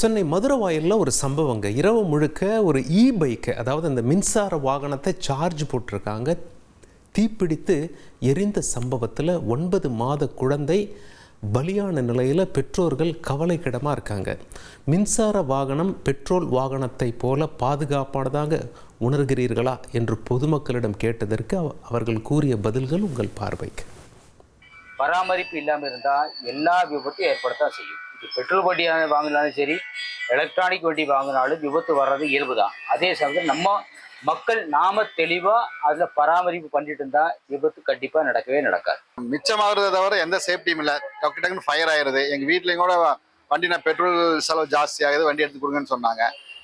சென்னை மதுரவாயலில் ஒரு சம்பவங்க. இரவு முழுக்க ஒரு இ பைக்கை அதாவது அந்த மின்சார வாகனத்தை சார்ஜ் போட்டிருக்காங்க. தீப்பிடித்து எரிந்த சம்பவத்தில் ஒன்பது மாத குழந்தை பலியான நிலையில் பெற்றோர்கள் கவலைக்கிடமாக இருக்காங்க. மின்சார வாகனம் பெட்ரோல் வாகனத்தை போல பாதுகாப்பானதாக உணர்கிறீர்களா என்று பொதுமக்களிடம் கேட்டதற்கு அவர்கள் கூறிய பதில்கள் உங்கள் பார்வைக்கு. பராமரிப்பு இல்லாமல் இருந்தால் எல்லா விபத்தையும் ஏற்படத்தான் செய்யும். பெட்ரோல் வண்டி வாங்கினாலும் சரி எலக்ட்ரானிக் வண்டி வாங்கினாலும் விபத்து வர்றது இயல்பு தான் அதே சமயத்தில் நம்ம மக்கள் நாம தெளிவாக அதில் பராமரிப்பு பண்ணிட்டு இருந்தா விபத்து கண்டிப்பாக நடக்கவே நடக்காது. மிச்சமாகறதை தவிர எந்த சேஃப்டியும் இல்லை. டக்கு டக்குன்னு ஃபயர் ஆயிடுது எங்கள் வீட்லேயும் கூட வண்டி நான் பெட்ரோல் செலவு ஜாஸ்தி ஆகுது வண்டி எடுத்து கொடுங்கன்னு சொன்னாங்க.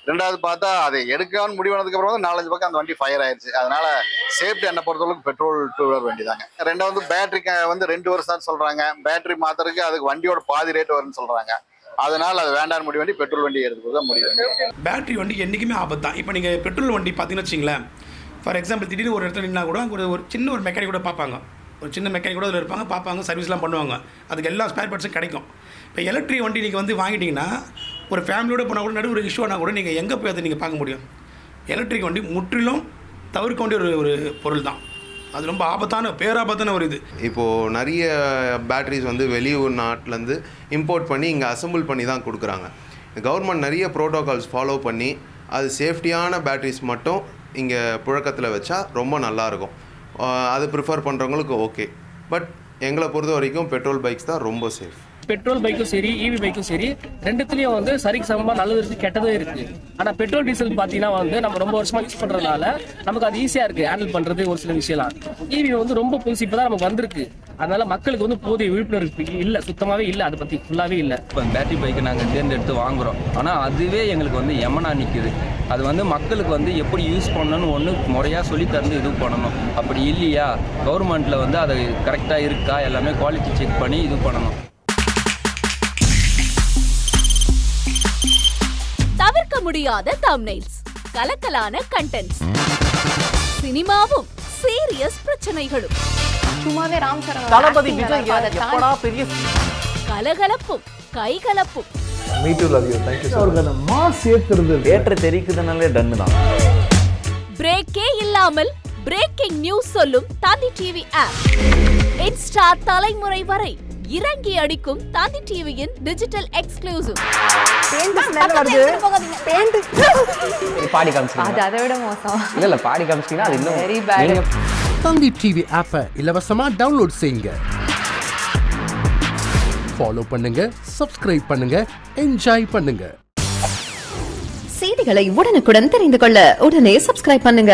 ரெண்டாவது பார்த்தா அதை எடுக்கான்னு முடிவானதுக்கு அப்புறம் வந்து நாலஞ்சு பக்கம் அந்த வண்டி ஃபயர் ஆயிடுச்சு அதனால சேஃப்டி என்ன பொறுத்தளவுக்கு பெட்ரோல் டூ வீலர் வண்டி தாங்க ரெண்டாவது பேட்டரி வந்து ரெண்டு வருஷம் தான் சொல்றாங்க. பேட்டரி மாத்துறதுக்கு அதுக்கு வண்டியோட பாதி ரேட் வரும்னு சொல்றாங்க. அதனால அது வேண்டாம் முடிவு வண்டி பெட்ரோல் வண்டி எடுத்துக்கிறது தான் முடிவு பேட்டரி வண்டி என்றைக்குமே ஆபத்து? தான் இப்போ நீங்கள் பெட்ரோல் வண்டி பார்த்தீங்கன்னு வச்சிங்களேன் ஃபார் எக்ஸாம்பிள் திடீர்னு ஒரு இடத்துல நின்னா கூட அங்க ஒரு ஒரு சின்ன ஒரு மெக்கானிக் கூட பார்ப்பாங்க. ஒரு சின்ன மெக்கானிக் கூட அதில் இருப்பாங்க பார்ப்பாங்க சர்வீஸ்லாம் பண்ணுவாங்க. அதுக்கு எல்லா ஸ்பேர் பார்ட்ஸும் கிடைக்கும். இப்போ எலக்ட்ரிக் வண்டி நீங்கள் வந்து வாங்கிட்டீங்கன்னா ஒரு ஃபேமிலியோட போனால் கூட நடுவு ஒரு இஷ்யூனா கூட நீங்கள் எங்கே போய் அதை நீங்கள் பார்க்க முடியும்? எலக்ட்ரிக் வண்டி முற்றிலும் தவிர்க்க வேண்டிய ஒரு ஒரு பொருள் தான் அது ரொம்ப ஆபத்தான பேராபத்தான ஒரு இது. இப்போது நிறைய பேட்டரிஸ் வந்து வெளியூர் நாட்டிலேருந்து இம்போர்ட் பண்ணி இங்கே அசெம்பிள் பண்ணி தான் கொடுக்குறாங்க. கவர்மெண்ட் நிறைய ப்ரோட்டோகால்ஸ் ஃபாலோ பண்ணி அது சேஃப்டியான பேட்டரிஸ் மட்டும் இங்கே புழக்கத்தில் வச்சா ரொம்ப நல்லாயிருக்கும். அது ப்ரிஃபர் பண்ணுறவங்களுக்கு ஓகே பட் எங்களை பொறுத்த வரைக்கும் பெட்ரோல் பைக்ஸ் தான் ரொம்ப சேஃப் பெட்ரோல் பைக்கும் சரி இவி பைக்கும் சரி ரெண்டுத்துலயும் வந்து சரிக்கு சமமா நல்லது இருக்கு கெட்டதும் இருக்கு. ஆனா பெட்ரோல் டீசல் பாத்தீங்கன்னா வந்து நம்ம ரொம்ப வருஷமா யூஸ் பண்றதுனால நமக்கு அது ஈஸியா இருக்கு ஹேண்டில் பண்றது ஒரு சில விஷயம்லாம். இவி வந்து ரொம்ப புதுசு இப்பதான் நமக்கு வந்திருக்கு. அதனால மக்களுக்கு வந்து போதிய விழிப்புணர்வு இல்ல சுத்தமாவே இல்ல அதை பத்தி ஃபுல்லாவே இல்ல. இப்போ பேட்டரி பைக்கை நாங்கள் தேர்ந்தெடுத்து வாங்குறோம். ஆனால் அதுவே எங்களுக்கு வந்து எமனா நிக்குது. அது வந்து மக்களுக்கு வந்து எப்படி யூஸ் பண்ணணும்னு ஒன்று முறையாக சொல்லி தந்து இது பண்ணணும். அப்படி இல்லையா? கவர்மெண்ட்டில் வந்து அது கரெக்டாக இருக்கா? எல்லாமே குவாலிட்டி செக் பண்ணி இது பண்ணணும். தவிர்க்க முடியாத தம்னைல்ஸ் கலக்கலான கண்டென்ட்ஸ் சினிமாவும் சீரியஸ் பிரச்சனைகளும். சும்மாவே ராம் சரண் தளபதி விஜய் எப்படா பெரிய கலகலப்பும் கைகலப்பும். அவருக்கு அந்த மாஸ் ஏத்துறது தேட்டர் தெரிக்குதுனாலே டன்னு தான். பிரேக்கே இல்லாமல் பிரேக்கிங் நியூஸ் சொல்லும் தந்தி டிவி ஆப் இன்ஸ்டா தலைமுறை வரை இறங்கி அடிக்கும் தந்தி டிவியின் டிஜிட்டல் எக்ஸ்க்ளூசிவ் பாடி காமிச்சிங்க அது அதை விட மோசம். இல்லை இல்லை பாடி காமிச்சிங்கன்னா அது இன்னும் வெரி பேட் தந்தி டிவி ஆப்பை இலவசமா டவுன்லோட் செய்யுங்க. ஃபாலோ பண்ணுங்க சப்ஸ்கிரைப் பண்ணுங்க என்ஜாய் பண்ணுங்க. செய்திகளை உடனுக்குடன் தெரிந்து கொள்ள உடனே சப்ஸ்கிரைப் பண்ணுங்க.